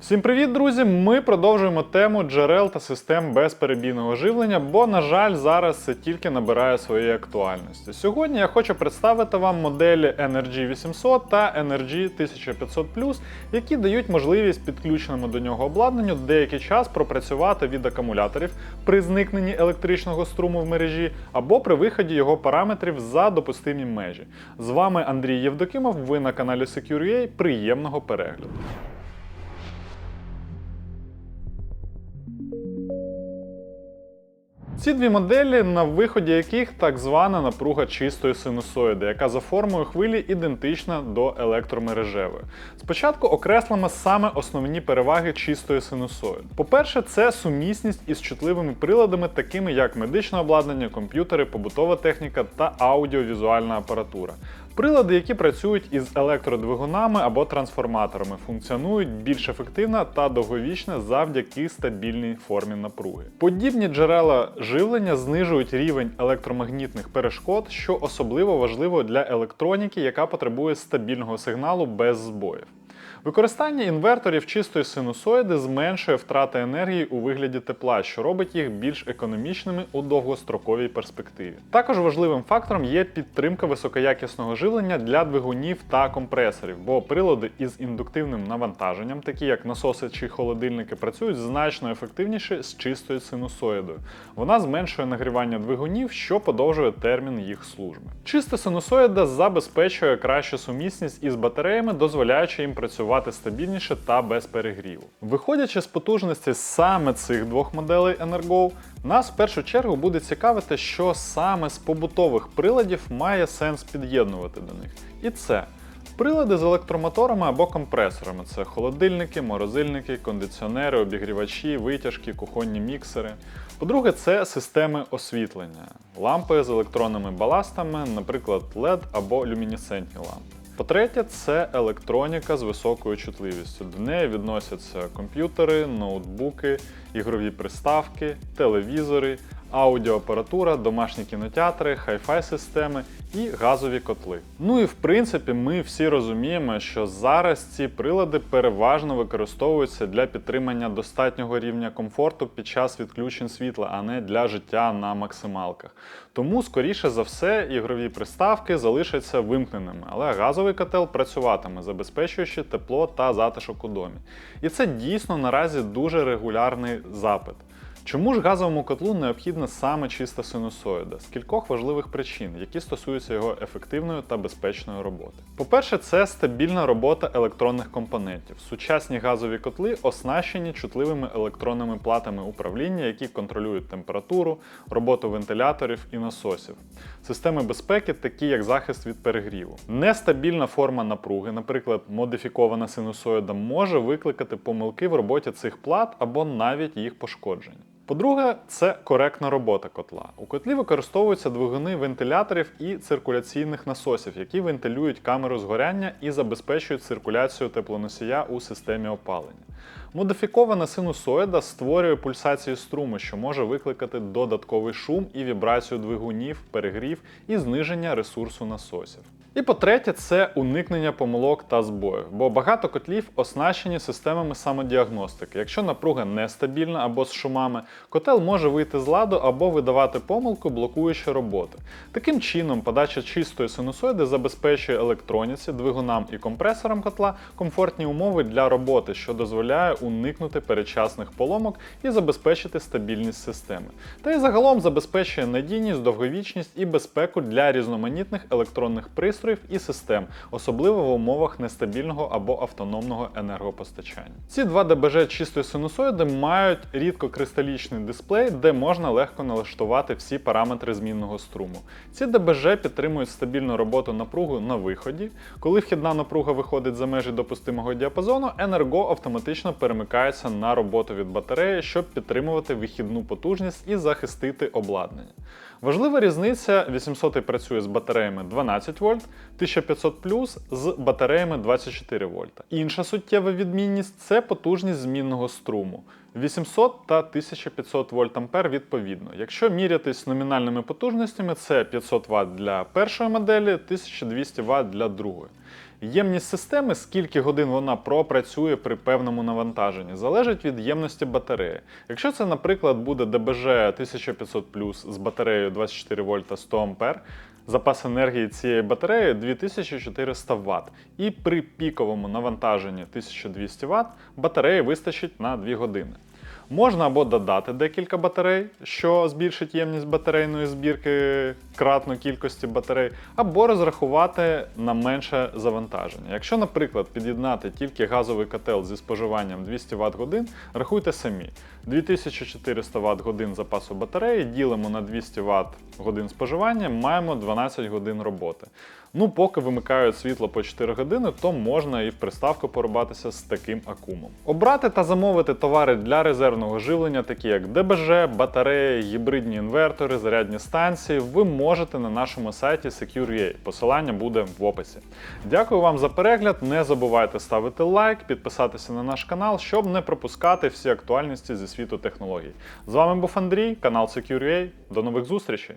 Всім привіт, друзі! Ми продовжуємо тему джерел та систем безперебійного живлення, бо, на жаль, зараз це тільки набирає своєї актуальності. Сьогодні я хочу представити вам моделі NRG 800 та NRG 1500 які дають можливість підключеному до нього обладнанню деякий час пропрацювати від акумуляторів при зникненні електричного струму в мережі або при виході його параметрів за допустимі межі. З вами Андрій Євдокимов. Ви на каналі Secure.ua. Приємного перегляду. Ці дві моделі, на виході яких так звана напруга чистої синусоїди, яка за формою хвилі ідентична до електромережевої. Спочатку окреслимо саме основні переваги чистої синусоїди. По-перше, це сумісність із чутливими приладами, такими як медичне обладнання, комп'ютери, побутова техніка та аудіовізуальна апаратура. Прилади, які працюють із електродвигунами або трансформаторами, функціонують більш ефективно та довговічно завдяки стабільній формі напруги. Подібні джерела живлення знижують рівень електромагнітних перешкод, що особливо важливо для електроніки, яка потребує стабільного сигналу без збоїв. Використання інверторів чистої синусоїди зменшує втрати енергії у вигляді тепла, що робить їх більш економічними у довгостроковій перспективі. Також важливим фактором є підтримка високоякісного живлення для двигунів та компресорів, бо прилади із індуктивним навантаженням, такі як насоси чи холодильники, працюють значно ефективніше з чистою синусоїдою. Вона зменшує нагрівання двигунів, що подовжує термін їх служби. Чиста синусоїда забезпечує кращу сумісність із батареями, дозволяючи їм працювати стабільніше та без перегріву. Виходячи з потужності саме цих двох моделей Energo, нас в першу чергу буде цікавити, що саме з побутових приладів має сенс під'єднувати до них. І це Прилади з електромоторами або компресорами це холодильники, морозильники, кондиціонери, обігрівачі, витяжки, кухонні міксери. По-друге, це системи освітлення, лампи з електронними баластами, наприклад, LED або люмінесцентні лампи. По-третє, це електроніка з високою чутливістю. До неї відносяться комп'ютери, ноутбуки, ігрові приставки, телевізори, аудіоапаратура, домашні кінотеатри, хай-фай системи і газові котли. Ну і в принципі, ми всі розуміємо, що зараз ці прилади переважно використовуються для підтримання достатнього рівня комфорту під час відключень світла, а не для життя на максималках. Тому, скоріше за все, ігрові приставки залишаться вимкненими, але газовий котел працюватиме, забезпечуючи тепло та затишок у домі. І це дійсно наразі дуже регулярний запит. Чому ж газовому котлу необхідна саме чиста синусоїда? З кількох важливих причин, які стосуються його ефективної та безпечної роботи. По-перше, це стабільна робота електронних компонентів. Сучасні газові котли оснащені чутливими електронними платами управління, які контролюють температуру, роботу вентиляторів і насосів. Системи безпеки, такі як захист від перегріву. Нестабільна форма напруги, наприклад, модифікована синусоїда, може викликати помилки в роботі цих плат або навіть їх пошкодження. По-друге, це коректна робота котла. У котлі використовуються двигуни вентиляторів і циркуляційних насосів, які вентилюють камеру згоряння і забезпечують циркуляцію теплоносія у системі опалення. Модифікована синусоїда створює пульсації струму, що може викликати додатковий шум і вібрацію двигунів, перегрів і зниження ресурсу насосів. І по-третє, це уникнення помилок та збоїв, бо багато котлів оснащені системами самодіагностики. Якщо напруга нестабільна або з шумами, котел може вийти з ладу або видавати помилку, блокуючи роботи. Таким чином, подача чистої синусоїди забезпечує електроніці, двигунам і компресорам котла комфортні умови для роботи, що дозволяє уникнути передчасних поломок і забезпечити стабільність системи. Та й загалом забезпечує надійність, довговічність і безпеку для різноманітних електронних пристроїв і систем, особливо в умовах нестабільного або автономного енергопостачання. Ці два ДБЖ чистої синусоїди мають рідкокристалічний дисплей, де можна легко налаштувати всі параметри змінного струму. Ці ДБЖ підтримують стабільну роботу напругу на виході. Коли вхідна напруга виходить за межі допустимого діапазону, енерго автоматично перемикається на роботу від батареї, щоб підтримувати вихідну потужність і захистити обладнання. Важлива різниця: 800 працює з батареями 12 вольт, 1500 плюс з батареями 24 вольта. Інша суттєва відмінність це потужність змінного струму. 800 та 1500 вольт-ампер відповідно. Якщо мірятись номінальними потужностями, це 500 Вт для першої моделі, 1200 Вт для другої. Ємність системи, скільки годин вона пропрацює при певному навантаженні, залежить від ємності батареї. Якщо це, наприклад, буде ДБЖ 1500 з батареєю 24 вольта 100 А, запас енергії цієї батареї 2400 Вт. І при піковому навантаженні 1200 Вт батареї вистачить на 2 години. Можна або додати декілька батарей, що збільшить ємність батарейної збірки кратно кількості батарей, або розрахувати на менше завантаження. Якщо, наприклад, під'єднати тільки газовий котел зі споживанням 200 Вт годин, рахуйте самі. 2400 Вт годин запасу батареї ділимо на 200 Вт годин споживання, маємо 12 годин роботи. Ну, поки вимикають світло по 4 години, то можна і в приставку порубатися з таким акумом. Обрати та замовити товари для резервного живлення, такі як ДБЖ, батареї, гібридні інвертори, зарядні станції, ви можете на нашому сайті Secure.ua. Посилання буде в описі. Дякую вам за перегляд. Не забувайте ставити лайк, підписатися на наш канал, щоб не пропускати всі актуальності зі світу технологій. З вами був Андрій, канал Secure.ua. До нових зустрічей!